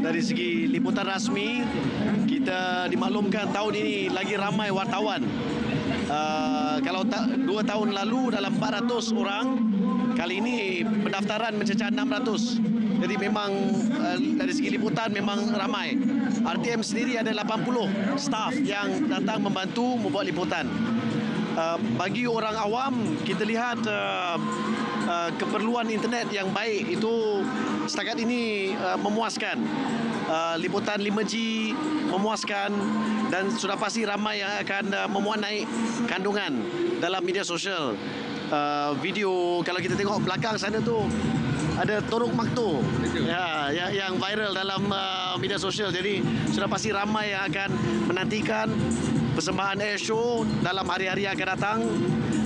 dari segi liputan rasmi kita dimaklumkan tahun ini lagi ramai wartawan. Uh, kalau ta- dua tahun lalu dalam 400 orang, kali ini pendaftaran mencecah 600. Jadi memang uh, dari segi liputan memang ramai. RTM sendiri ada 80 staff yang datang membantu membuat liputan. Uh, bagi orang awam kita lihat uh, uh, keperluan internet yang baik itu setakat ini uh, memuaskan. Uh, liputan 5G memuaskan dan sudah pasti ramai yang akan uh, memuat naik kandungan dalam media sosial. Uh, video kalau kita tengok belakang sana tu ada Toruk Makto ya, yang, yang viral dalam uh, media sosial. Jadi sudah pasti ramai yang akan menantikan persembahan air show dalam hari-hari akan datang.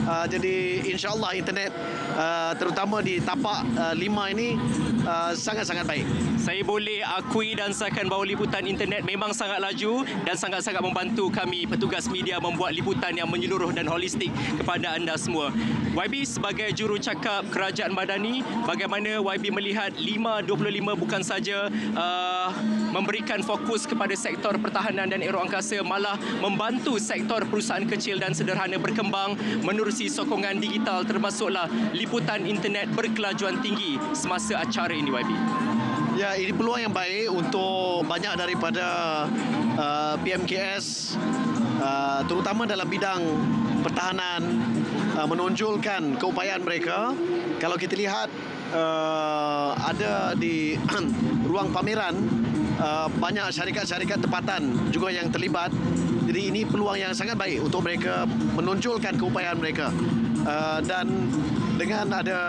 Uh, jadi insyaAllah internet uh, terutama di tapak uh, lima ini uh, sangat-sangat baik. Saya boleh akui dan sahkan bahawa liputan internet memang sangat laju dan sangat-sangat membantu kami petugas media membuat liputan yang menyeluruh dan holistik kepada anda semua. YB sebagai juru cakap Kerajaan Madani, bagaimana YB melihat 525 bukan saja uh, memberikan fokus kepada sektor pertahanan dan aero angkasa malah membantu sektor perusahaan kecil dan sederhana berkembang menerusi sokongan digital termasuklah liputan internet berkelajuan tinggi semasa acara ini YB. Ya, ini peluang yang baik untuk banyak daripada uh, PMKS uh, terutama dalam bidang pertahanan uh, menonjolkan keupayaan mereka. Kalau kita lihat uh, ada di ruang pameran uh, banyak syarikat-syarikat tempatan juga yang terlibat. Jadi ini peluang yang sangat baik untuk mereka menonjolkan keupayaan mereka. Uh, dan dengan ada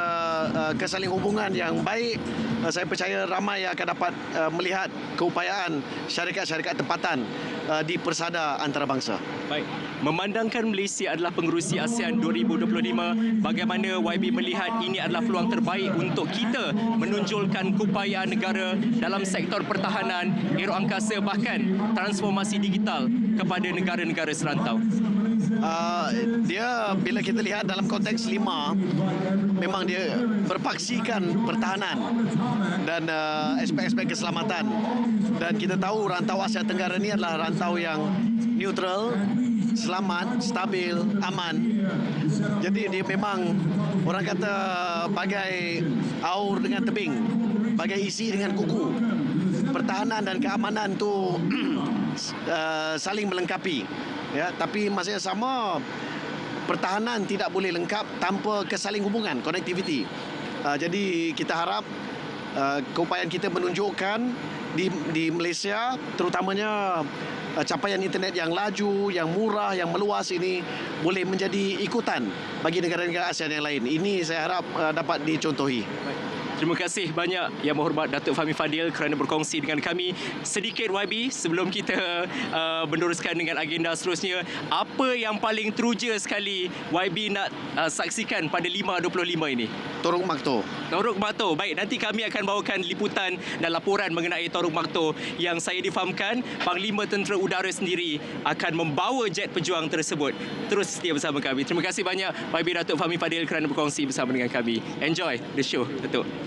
uh, kesaling hubungan yang baik uh, saya percaya ramai yang akan dapat uh, melihat keupayaan syarikat-syarikat tempatan uh, di persada antarabangsa. Baik. Memandangkan Malaysia adalah pengerusi ASEAN 2025, bagaimana YB melihat ini adalah peluang terbaik untuk kita menonjolkan keupayaan negara dalam sektor pertahanan, aero angkasa bahkan transformasi digital kepada negara-negara serantau? Uh, dia bila kita lihat dalam konteks lima memang dia berpaksikan pertahanan dan uh, aspek-aspek keselamatan dan kita tahu rantau Asia Tenggara ini adalah rantau yang neutral selamat, stabil, aman. Jadi dia memang orang kata bagai aur dengan tebing, bagai isi dengan kuku. Pertahanan dan keamanan tu uh, saling melengkapi. Ya, tapi masa yang sama pertahanan tidak boleh lengkap tanpa kesaling hubungan, connectivity. Uh, jadi kita harap uh, keupayaan kita menunjukkan di di Malaysia terutamanya uh, capaian internet yang laju, yang murah, yang meluas ini boleh menjadi ikutan bagi negara-negara ASEAN yang lain. Ini saya harap uh, dapat dicontohi. Terima kasih banyak Yang Berhormat Datuk Fahmi Fadil kerana berkongsi dengan kami sedikit YB sebelum kita uh, meneruskan dengan agenda seterusnya. Apa yang paling teruja sekali YB nak uh, saksikan pada 5.25 ini? Toruk Makto. Toruk Makto. Baik, nanti kami akan bawakan liputan dan laporan mengenai Toruk Makto yang saya difahamkan Panglima Tentera Udara sendiri akan membawa jet pejuang tersebut. Terus setia bersama kami. Terima kasih banyak YB Datuk Fahmi Fadil kerana berkongsi bersama dengan kami. Enjoy the show, Datuk.